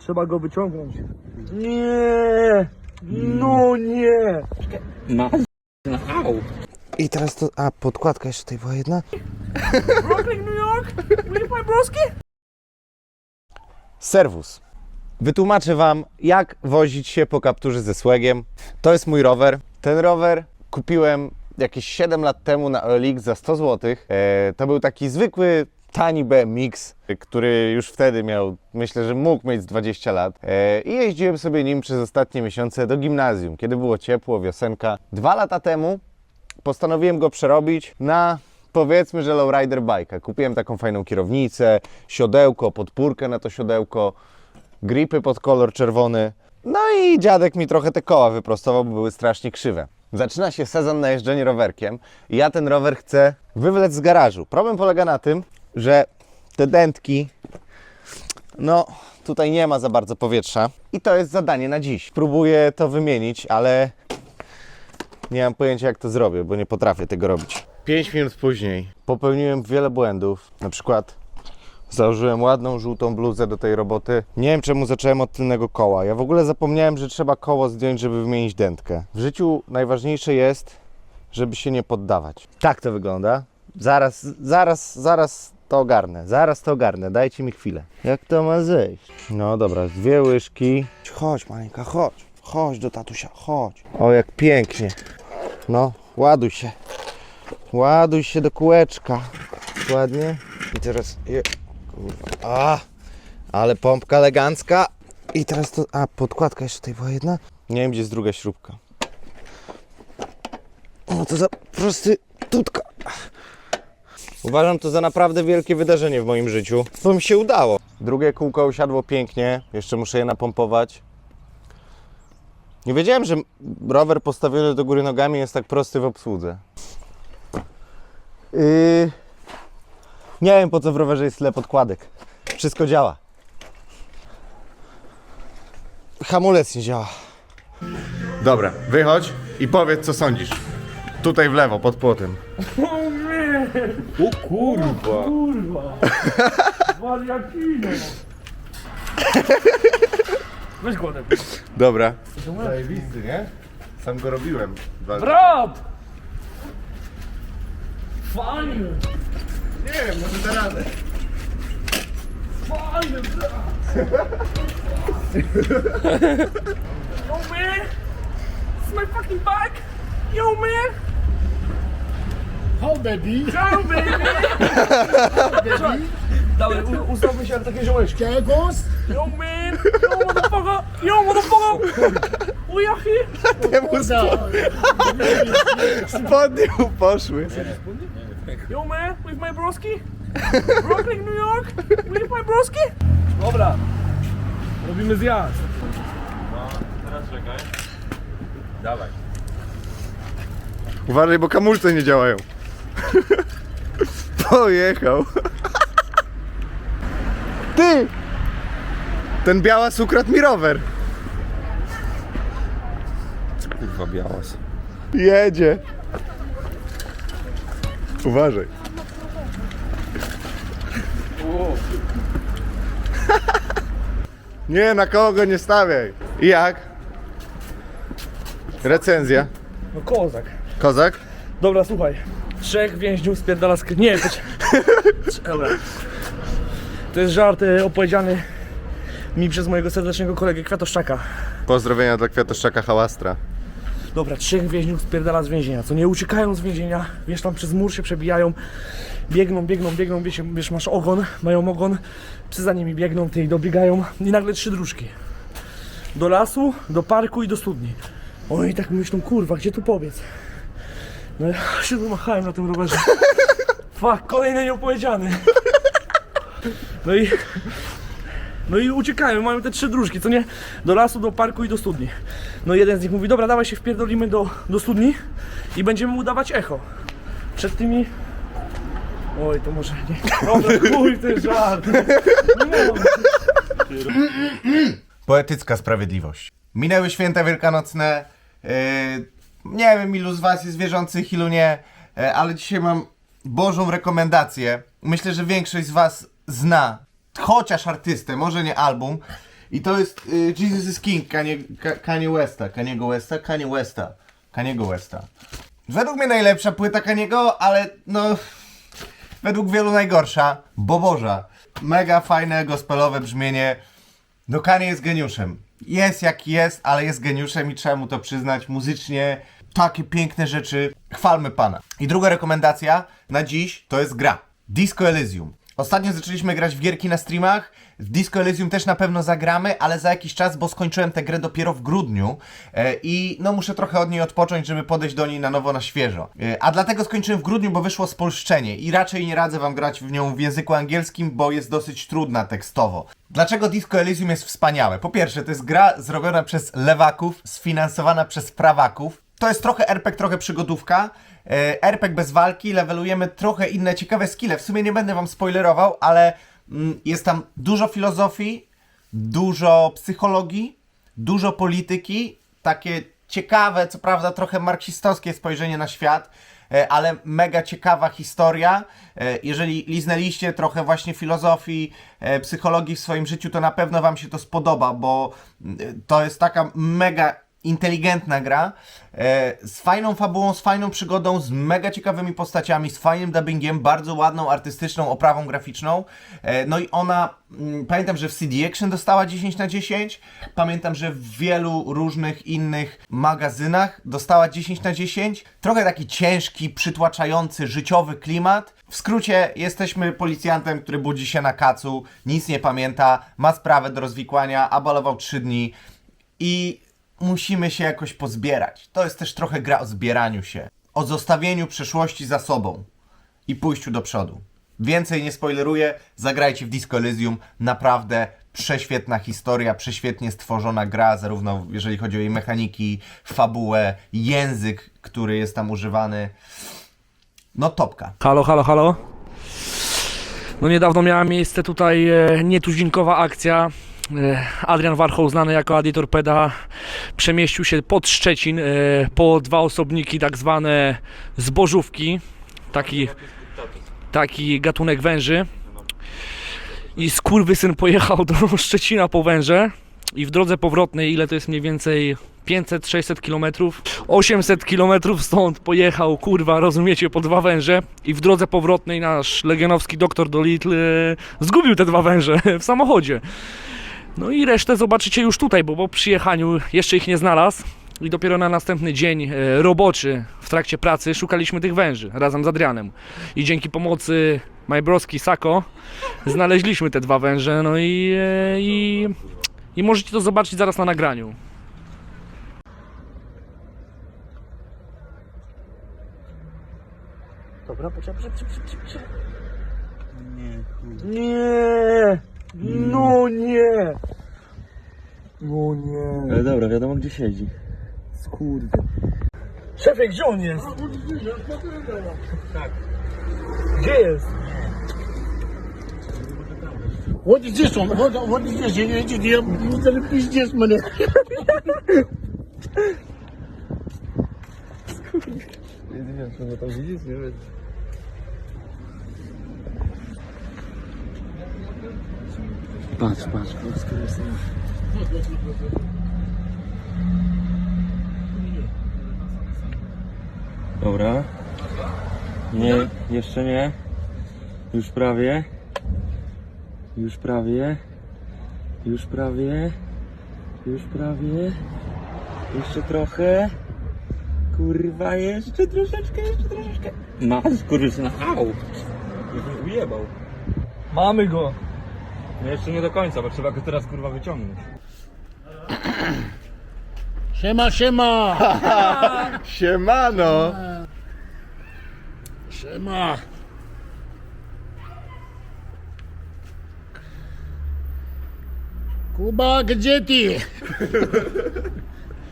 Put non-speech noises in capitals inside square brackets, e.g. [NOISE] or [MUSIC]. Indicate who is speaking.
Speaker 1: Trzeba go wyciągnąć. Nie! No nie!
Speaker 2: I teraz to... A, podkładka jeszcze tutaj była jedna.
Speaker 1: Brooklyn, New York! Will you play broski?
Speaker 2: Serwus. Wytłumaczę Wam, jak wozić się po kapturze ze słegiem. To jest mój rower. Ten rower kupiłem jakieś 7 lat temu na OLX za 100 zł. E, to był taki zwykły, tani BMX, który już wtedy miał, myślę, że mógł mieć z 20 lat. E, I jeździłem sobie nim przez ostatnie miesiące do gimnazjum, kiedy było ciepło, wiosenka. Dwa lata temu postanowiłem go przerobić na powiedzmy, że lowrider bike'a. Kupiłem taką fajną kierownicę, siodełko, podpórkę na to siodełko, gripy pod kolor czerwony. No i dziadek mi trochę te koła wyprostował, bo były strasznie krzywe. Zaczyna się sezon na jeżdżenie rowerkiem i ja ten rower chcę wywlec z garażu. Problem polega na tym, że te dętki, no tutaj nie ma za bardzo powietrza i to jest zadanie na dziś. Próbuję to wymienić, ale nie mam pojęcia jak to zrobię, bo nie potrafię tego robić. 5 minut później popełniłem wiele błędów. Na przykład założyłem ładną żółtą bluzę do tej roboty. Nie wiem czemu zacząłem od tylnego koła. Ja w ogóle zapomniałem, że trzeba koło zdjąć, żeby wymienić dętkę. W życiu najważniejsze jest, żeby się nie poddawać. Tak to wygląda. Zaraz, zaraz, zaraz to ogarnę. Zaraz to ogarnę. Dajcie mi chwilę. Jak to ma zejść? No dobra, dwie łyżki. Chodź, Malinka, chodź. Chodź do tatusia, chodź. O, jak pięknie. No, ładuj się. Ładuj się do kółeczka. Ładnie. I teraz. Je... Kurwa. A! Ale pompka elegancka. I teraz to. A, podkładka jeszcze tutaj była jedna. Nie wiem, gdzie jest druga śrubka. O, to za prosty tutka. Uważam to za naprawdę wielkie wydarzenie w moim życiu, bo mi się udało. Drugie kółko usiadło pięknie, jeszcze muszę je napompować. Nie wiedziałem, że rower postawiony do góry nogami jest tak prosty w obsłudze. Yy... Nie wiem po co w rowerze jest tyle podkładek. Wszystko działa. Hamulec nie działa. Dobra, wychodź i powiedz co sądzisz. Tutaj w lewo, pod płotem.
Speaker 1: O nie!
Speaker 3: O kurwa!
Speaker 1: Kurwa! Wariatino! Weź głodem.
Speaker 2: Dobra. Zajebisty, nie? Sam go robiłem.
Speaker 1: Brat! Fajny!
Speaker 2: Nie wiem, może da radę.
Speaker 1: Fajny brat! Yo man! Is my fucking bike! Yo man!
Speaker 3: How baby?
Speaker 1: Ciao baby! Dawaj, u- ustawmy się jak takie ziołeczki.
Speaker 3: Chegos?
Speaker 1: Yo man! Yo motherfucker! Yo motherfucker! Ujachi!
Speaker 2: Temu spodnie mu poszły.
Speaker 1: Yo man, with my broski? Brooklyn, New York? With my broski? Dobra. Robimy zjazd.
Speaker 2: Uważaj, bo kamulce nie działają. [LAUGHS] Pojechał. Ty! Ten białas ukradł mi rower.
Speaker 3: Kurwa białas.
Speaker 2: Jedzie. Uważaj. [LAUGHS] Nie, na kogo nie stawiaj. I jak? Recenzja.
Speaker 1: No kozak.
Speaker 2: Kozak?
Speaker 1: Dobra, słuchaj. Trzech więźniów spierdala z... Nie, to... [LAUGHS] Dobra. To jest żart e, opowiedziany mi przez mojego serdecznego kolegę Kwiatoszczaka.
Speaker 2: Pozdrowienia dla Kwiatoszczaka Hałastra.
Speaker 1: Dobra, trzech więźniów spierdala z więzienia, co nie uciekają z więzienia, wiesz, tam przez mur się przebijają, biegną, biegną, biegną, wiesz, wiesz masz ogon, mają ogon, psy za nimi biegną, ty i dobiegają i nagle trzy dróżki. Do lasu, do parku i do studni. Oni tak myślą, kurwa, gdzie tu pobiec? No ja [LAUGHS] się domachałem na tym rowerze. Fuck, kolejny nieopowiedziany. No i... No i uciekają, mają te trzy dróżki, co nie? Do lasu, do parku i do studni. No jeden z nich mówi, dobra, dawaj się wpierdolimy do, do studni i będziemy mu dawać echo. Przed tymi... Oj, to może nie. Dobra, chuj, żart. Nie mogę.
Speaker 2: Poetycka sprawiedliwość. Minęły święta wielkanocne. Yy, nie wiem, ilu z Was jest wierzących, ilu nie, yy, ale dzisiaj mam Bożą rekomendację. Myślę, że większość z Was zna chociaż artystę, może nie album. I to jest y, Jesus is King Kanye, Ka- Kanye Westa. Kaniego Westa? Kanye Westa. Kaniego Westa. Według mnie najlepsza płyta Kaniego, ale no... Według wielu najgorsza, bo Boża. Mega fajne, gospelowe brzmienie. No Kanye jest geniuszem. Jest jak jest, ale jest geniuszem i trzeba mu to przyznać. Muzycznie takie piękne rzeczy. Chwalmy Pana. I druga rekomendacja na dziś to jest gra. Disco Elysium. Ostatnio zaczęliśmy grać w gierki na streamach. W Disco Elysium też na pewno zagramy, ale za jakiś czas, bo skończyłem tę grę dopiero w grudniu e, i no muszę trochę od niej odpocząć, żeby podejść do niej na nowo na świeżo. E, a dlatego skończyłem w grudniu, bo wyszło spolszczenie i raczej nie radzę wam grać w nią w języku angielskim, bo jest dosyć trudna tekstowo. Dlaczego Disco Elysium jest wspaniałe? Po pierwsze, to jest gra zrobiona przez lewaków, sfinansowana przez prawaków. To jest trochę RPG, trochę przygodówka. E, RPG bez walki, levelujemy trochę inne ciekawe skille. W sumie nie będę wam spoilerował, ale mm, jest tam dużo filozofii, dużo psychologii, dużo polityki, takie ciekawe, co prawda trochę marksistowskie spojrzenie na świat, e, ale mega ciekawa historia. E, Jeżeli liznęliście trochę właśnie filozofii, psychologii w swoim życiu, to na pewno Wam się to spodoba, bo mm, to jest taka mega inteligentna gra, e, z fajną fabułą, z fajną przygodą, z mega ciekawymi postaciami, z fajnym dubbingiem, bardzo ładną, artystyczną oprawą graficzną. E, no i ona, mm, pamiętam, że w CD Action dostała 10 na 10, pamiętam, że w wielu różnych innych magazynach dostała 10 na 10. Trochę taki ciężki, przytłaczający, życiowy klimat. W skrócie, jesteśmy policjantem, który budzi się na kacu, nic nie pamięta, ma sprawę do rozwikłania, a balował 3 dni i musimy się jakoś pozbierać. To jest też trochę gra o zbieraniu się, o zostawieniu przeszłości za sobą i pójściu do przodu. Więcej nie spoileruję, zagrajcie w Disco Elysium, naprawdę prześwietna historia, prześwietnie stworzona gra, zarówno jeżeli chodzi o jej mechaniki, fabułę, język, który jest tam używany. No topka.
Speaker 1: Halo, halo, halo. No niedawno miała miejsce tutaj e, nietuzinkowa akcja. E, Adrian Warchoł, znany jako Adi Torpeda, przemieścił się pod Szczecin e, po dwa osobniki, tak zwane zbożówki. Taki, taki gatunek węży. I skurwysyn pojechał do [LAUGHS] Szczecina po węże. I w drodze powrotnej, ile to jest mniej więcej 500-600 km, 800 km stąd pojechał, kurwa, rozumiecie, po dwa węże i w drodze powrotnej nasz legionowski doktor Dolittle zgubił te dwa węże [LAUGHS] w samochodzie. No i resztę zobaczycie już tutaj, bo po przyjechaniu jeszcze ich nie znalazł i dopiero na następny dzień e, roboczy w trakcie pracy szukaliśmy tych węży razem z Adrianem. I dzięki pomocy Majbrowski Sako znaleźliśmy te dwa węże, no i, e, i, i możecie to zobaczyć zaraz na nagraniu. Dobra, poczekaj, poczekaj, poczekaj, poczekaj. Nie. Nie. No nie! No nie.
Speaker 3: Ale dobra, wiadomo gdzie siedzi.
Speaker 1: Skurde. Szefie, gdzie on jest? Tak. Gdzie jest?
Speaker 4: What is this one? What, what is this? Ja jedzie, ja widzę, że piździesz mnie. Skurde. Jedynie, co tam widzisz, nie wiem.
Speaker 3: Patrz, patrz, patrz. Dobra. Nie, jeszcze nie. Już prawie. Już prawie. Już prawie. Już prawie. Jeszcze trochę. Kurwa, jeszcze troszeczkę, jeszcze troszeczkę. Masz, kurwa, au. Już ujebał.
Speaker 1: Mamy go.
Speaker 3: No jeszcze nie do końca, bo trzeba go teraz kurwa wyciągnąć.
Speaker 4: Siema, siema, [LAUGHS]
Speaker 2: Siemano!
Speaker 4: siema. Kuba, gdzie ty? [LAUGHS]